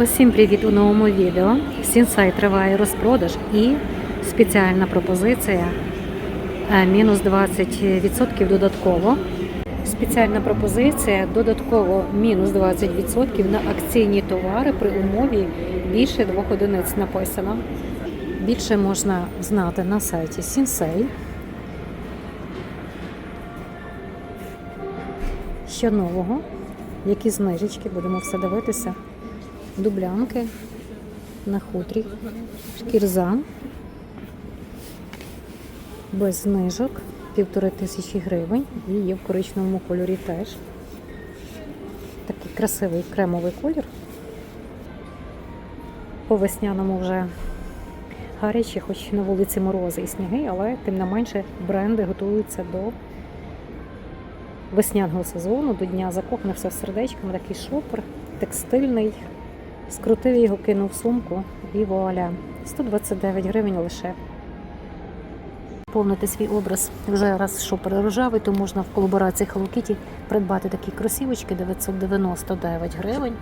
Усім привіт у новому відео. Сінсай триває розпродаж і спеціальна пропозиція е, мінус 20% додатково. Спеціальна пропозиція додатково мінус 20% на акційні товари при умові більше двох одиниць написано. Більше можна знати на сайті Сінсей. Що нового? Які знижечки, будемо все дивитися. Дублянки на хутрі, шкірза без знижок, півтори тисячі гривень і є в коричневому кольорі теж. Такий красивий кремовий колір. По весняному вже гаряче, хоч на вулиці морози і сніги, але тим не менше бренди готуються до весняного сезону, до Дня закоханих все сердечками, такий шопер, текстильний. Скрутив його, кинув в сумку і вуаля. 129 гривень лише. Повнити свій образ вже раз шопер рожавий, то можна в колаборації Hello Kitty придбати такі кросівочки 999 гривень.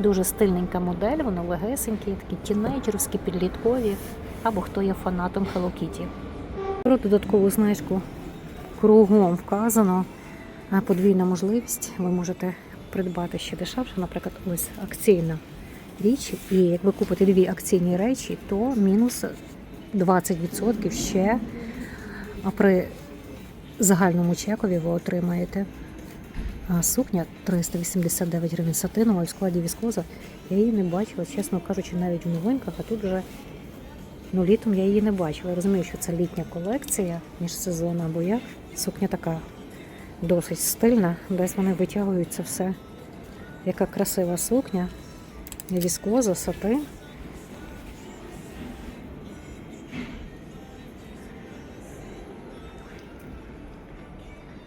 Дуже стильненька модель, вони легесенькі, такі тінейджерські, підліткові, або хто є фанатом Hello Kitty. Про додаткову знижку кругом вказано. Подвійна можливість ви можете придбати ще дешевше, наприклад, ось акційна річ. І як ви купите дві акційні речі, то мінус 20% ще а при загальному чекові ви отримаєте. А сукня 389 гривень сатинова в складі віскоза. Я її не бачила, чесно кажучи, навіть в новинках, а тут вже ну, літом я її не бачила. Я розумію, що це літня колекція між сезоном, бо як сукня така досить стильна, десь вони витягують все. Яка красива сукня, віскоза, сатин.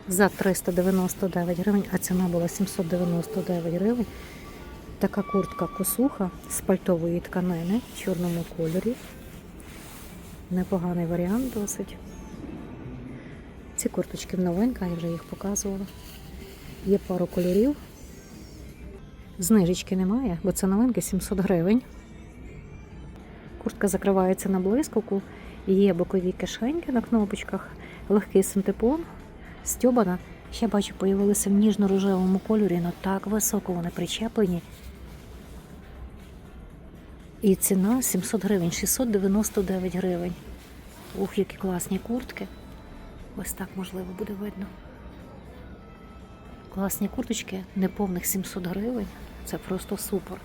За 399 гривень, а ціна була 799 гривень. Така куртка косуха з пальтової тканини в чорному кольорі. Непоганий варіант досить. Ці курточки в новинках, я вже їх показувала. Є пару кольорів. Знижечки немає, бо це новинки 700 гривень. Куртка закривається на блискавку, є бокові кишеньки на кнопочках, легкий синтепон, стьобана. Ще бачу, появилися в ніжно-рожевому кольорі, але так високо вони причеплені. І ціна 700 гривень, 699 гривень. Ух, які класні куртки. Ось так можливо буде видно. Класні курточки, неповних 700 гривень. Це просто супер.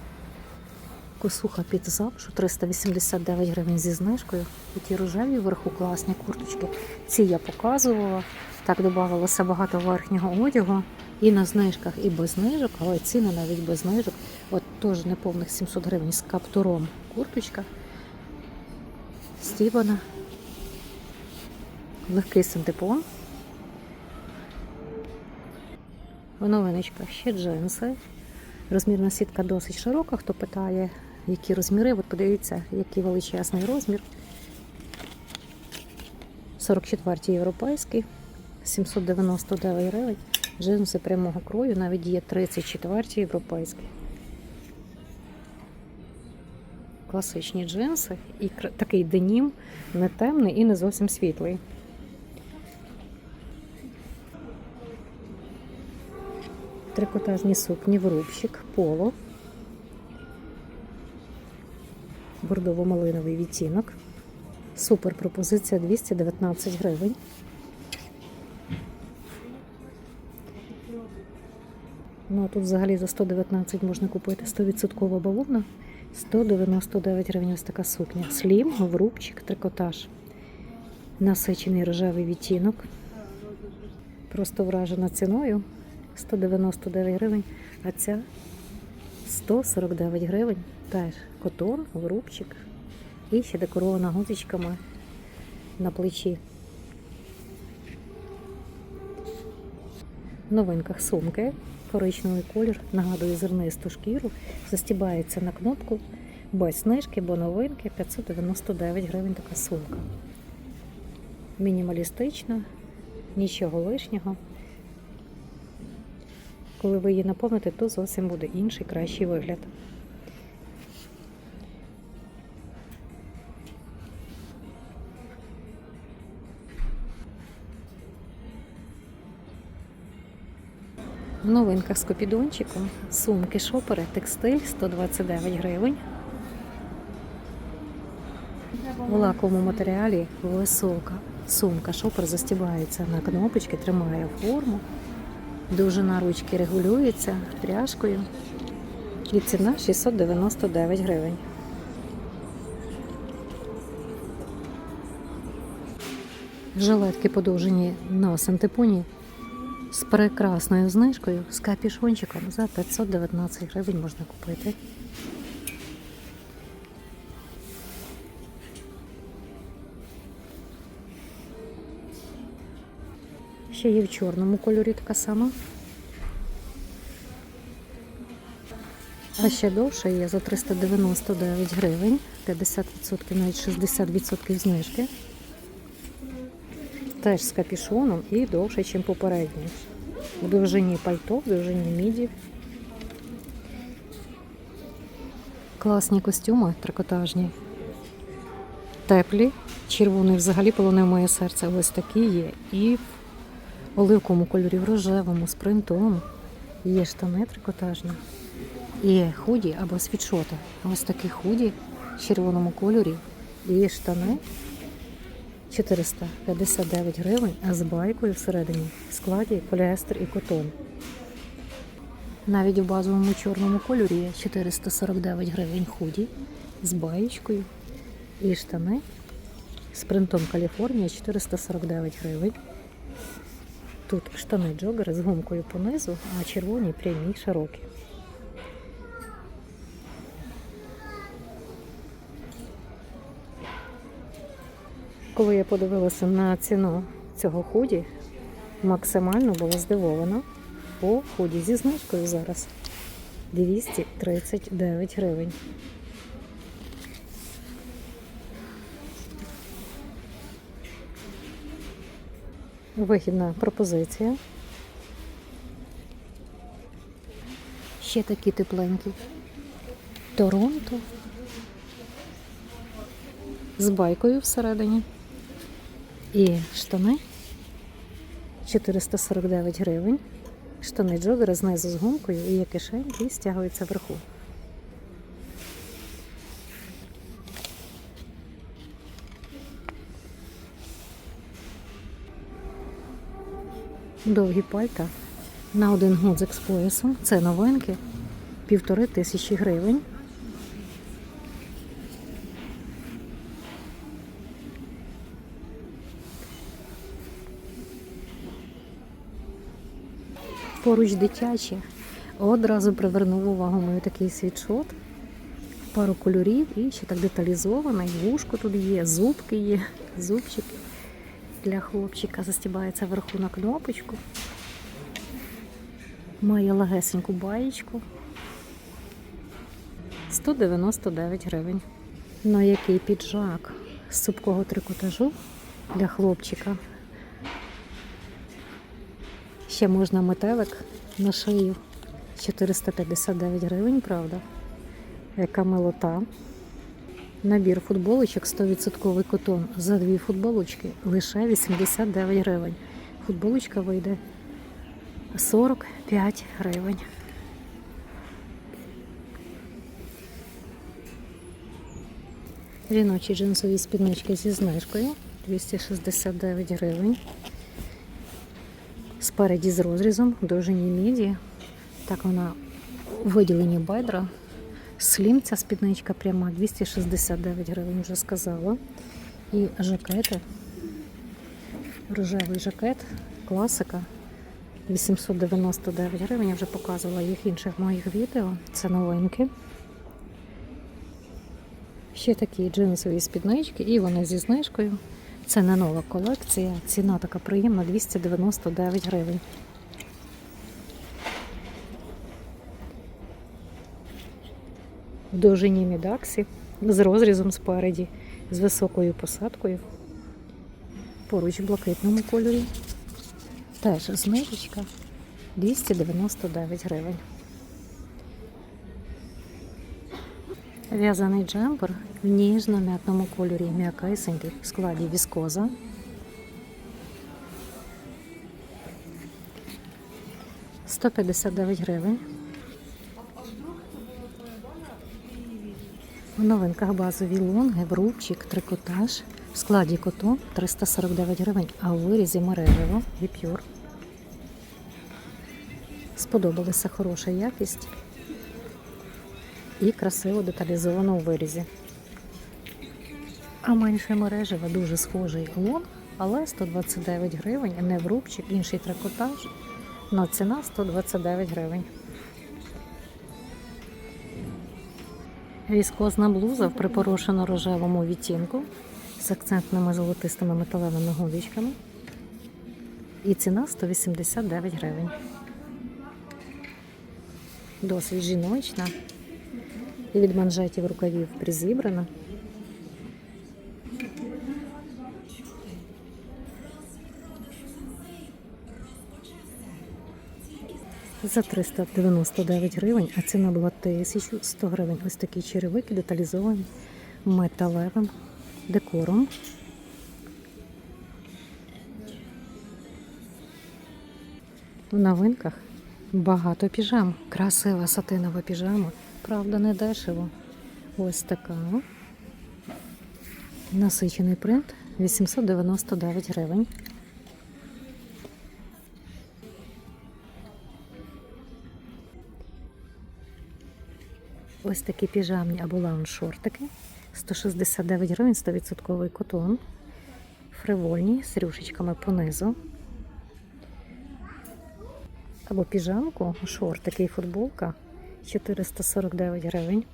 Косуха під замшу 389 гривень зі знижкою. І ті рожеві вверху класні курточки. Ці я показувала. Так додавалося багато верхнього одягу. І на знижках, і без знижок, але ціни навіть без знижок. От теж неповних 700 гривень з каптуром курточка. Стібана. Легкий синтепон. В новиночках ще джинси. Розмірна сітка досить широка. Хто питає, які розміри, от подивіться, який величезний розмір. 44 європейський, 799 гривень. Джинси прямого крою, навіть є 34-й європейський. Класичні джинси і такий денім, не темний і не зовсім світлий. Трикотажні сукні в рубчик, поло, бордово-малиновий відтінок. Супер пропозиція 219 гривень. Ну, а тут взагалі за 119 можна купити 100% бавовна. 199 гривень ось така сукня. Слім, в рубчик, трикотаж. Насичений рожевий відтінок. Просто вражена ціною. 199 гривень, а ця 149 гривень. Теж котон, врубчик і ще декорована гузичками на плечі. В новинках сумки, коричневий колір, нагадує зернисту шкіру, застібається на кнопку без знижки, бо новинки 599 гривень така сумка. Мінімалістична, нічого лишнього коли ви її наповните, то зовсім буде інший кращий вигляд. В новинках з копідончиком сумки шопери, текстиль 129 гривень. У лаковому матеріалі висока сумка шопер застібається на кнопочки, тримає форму. Довжина ручки регулюється пряжкою. І ціна 699 гривень. Жилетки подовжені на сантепоні з прекрасною знижкою, з капішончиком за 519 гривень можна купити. Ще є в чорному кольорі така сама. А ще довше є за 399 гривень, 50%, навіть 60% знижки. Теж з капюшоном і довше, ніж попередній. В довжині пальто, в довжині міді. Класні костюми трикотажні. Теплі. Червоний взагалі полонив моє серце. Ось такі є. І оливковому кольорі, в рожевому, з принтом. Є штани трикотажні. І худі або світшоти. Ось такі худі в червоному кольорі. Є штани 459 гривень, а з байкою всередині в складі поліестер і котон. Навіть у базовому чорному кольорі є 449 гривень худі з баєчкою і штани з принтом Каліфорнія 449 гривень. Тут штани джогери з гумкою понизу, а червоні прямі широкі. Коли я подивилася на ціну цього худі, максимально була здивована по худі зі знижкою зараз 239 гривень. Вигідна пропозиція. Ще такі тепленькі. Торонто з байкою всередині. І штани 449 гривень. Штани джогери знизу з гумкою і є кишеньки і стягуються вверху. Довгі пальта на один гудзик з поясом. Це новинки. Півтори тисячі гривень. Поруч дитячі. Одразу привернув увагу мою такий світшот. Пару кольорів і ще так деталізований. Вушко тут є, зубки є, зубчик для хлопчика застібається вверху на кнопочку. Має легесеньку баєчку. 199 гривень. На який піджак з цупкого трикотажу для хлопчика. Ще можна метелик на шию. 459 гривень, правда? Яка милота. Набір футболочок 100% котон за дві футболочки лише 89 гривень. Футболочка вийде 45 гривень. Жіночі джинсові спіднички зі знижкою 269 гривень. Спереді з розрізом довжині міді. Так вона у виділенні бедра. Слім ця спідничка пряма 269 гривень, вже сказала. І жакети. Рожевий жакет, класика. 899 гривень. Я вже показувала їх в інших моїх відео. Це новинки. Ще такі джинсові спіднички, і вони зі знижкою. Це не нова колекція. Ціна така приємна 299 гривень. В довжині мідаксі з розрізом спереді, з високою посадкою. Поруч в блакитному кольорі. Теж знижечка 299 гривень. В'язаний джемпер в ніжно-м'ятному кольорі м'якайсенький в складі віскоза. 159 гривень. В новинках базові лонги, врубчик, трикотаж. В складі котон 349 гривень, а у вирізі мережево віпюр. Сподобалася хороша якість і красиво деталізовано у вирізі. А менше мережева дуже схожий лонг, але 129 гривень, не врубчик, інший трикотаж. Но ціна 129 гривень. Віскозна блуза в припорошено рожевому відтінку з акцентними золотистими металевими гудочками. І ціна 189 гривень. Досить жіночна. І від манжетів рукавів призібрана. За 399 гривень, а ціна була 1100 гривень. Ось такі черевики деталізовані металевим декором. В новинках багато піжам. Красива сатинова піжама. Правда, не дешево. Ось така. Насичений принт 899 гривень. Ось такі піжамні або лаунж-шортики. 169 гривень, 100% котон. Фривольні з рюшечками понизу. Або піжамку, шортики і футболка 449 гривень.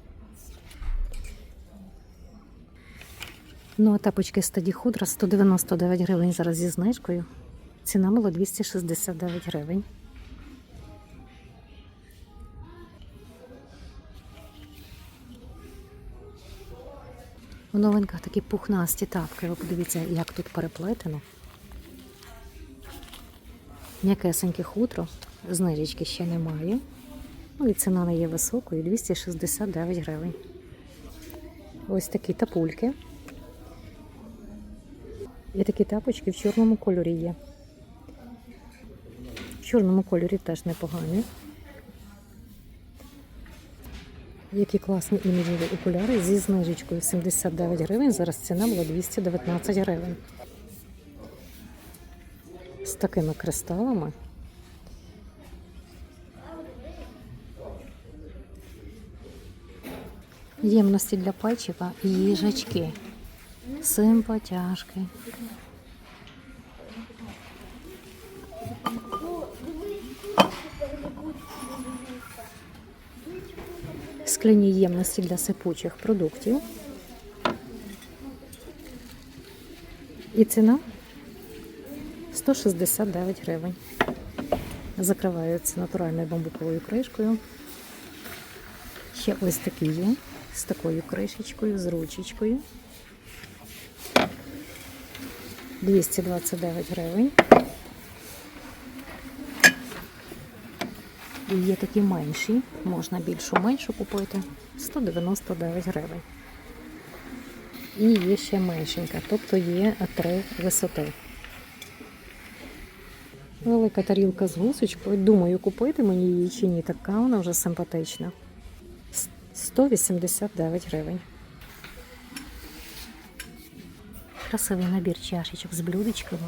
Ну, а тапочки стаді худра 199 гривень зараз зі знижкою. Ціна була 269 гривень. В такі пухнасті тапки. Ви подивіться, як тут переплетено. М'якесеньке хутро, знижечки ще немає. Ну і ціна не є високою 269 гривень. Ось такі тапульки. І такі тапочки в чорному кольорі є. В чорному кольорі теж непогані. Які класні іміджеві окуляри зі знижечкою 79 гривень. Зараз ціна була 219 гривень. З такими кристалами. Ємності для печива і їжачки. Симпатяшки. Скляні ємності для сипучих продуктів. І ціна 169 гривень. Закриваються натуральною бамбуковою кришкою. Ще ось такі є з такою кришечкою, з ручечкою. 229 гривень. І є такі менші, можна більшу меншу купити 199 гривень. І є ще меншенька, тобто є три висоти. Велика тарілка з гусочкою. Думаю, купити мені її чи ні, така вона вже симпатична. 189 гривень. Красивий набір чашечок з блюдечками.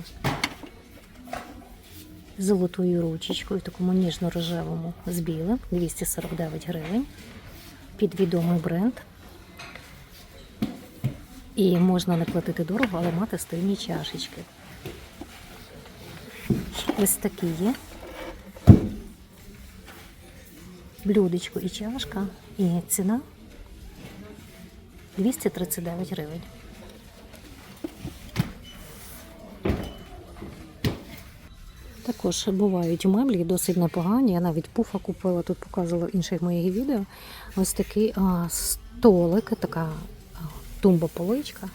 Золотою ручечкою, такому ніжно-рожевому з білим, 249 гривень. Під відомий бренд. І можна не платити дорого, але мати стильні чашечки. Ось такі є. Блюдечко і чашка. І ціна 239 гривень. Також бувають меблі досить непогані. Я навіть пуфа купила, тут показувала в інших моїх відео. Ось такий а, столик, така тумба-поличка.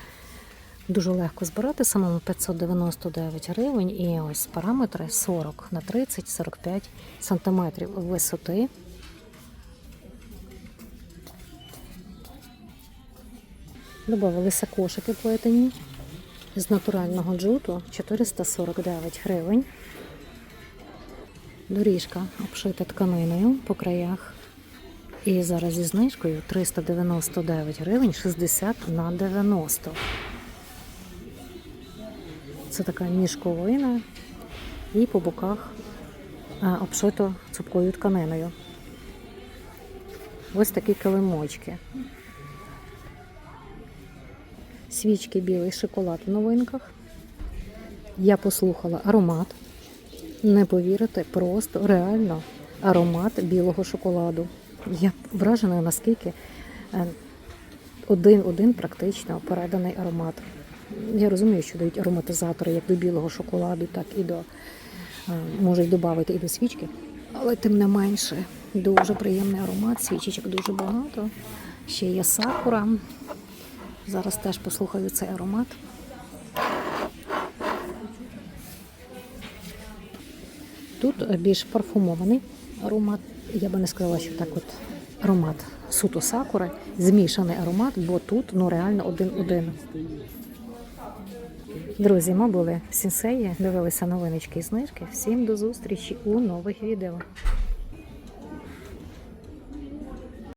Дуже легко збирати, самому 599 гривень. І ось параметри 40 на 30-45 сантиметрів висоти. Добавилися кошики плетені з натурального джуту 449 гривень. Доріжка обшита тканиною по краях. І зараз зі знижкою 399 гривень 60 на 90. Це така мішковина і по боках а, обшито цупкою тканиною. Ось такі килимочки. Свічки білий шоколад в новинках. Я послухала аромат. Не повірите, просто реально аромат білого шоколаду. Я вражена, наскільки е, один-один практично переданий аромат. Я розумію, що дають ароматизатори як до білого шоколаду, так і до е, можуть додати і до свічки. Але тим не менше, дуже приємний аромат, свічечок дуже багато. Ще є сакура. Зараз теж послухаю цей аромат. Тут е, більш парфумований аромат. Я би не сказала, що так от аромат суто сакури, змішаний аромат, бо тут ну реально один-один. Друзі, ми були в Сінсеї, дивилися новиночки і знижки. Всім до зустрічі у нових відео.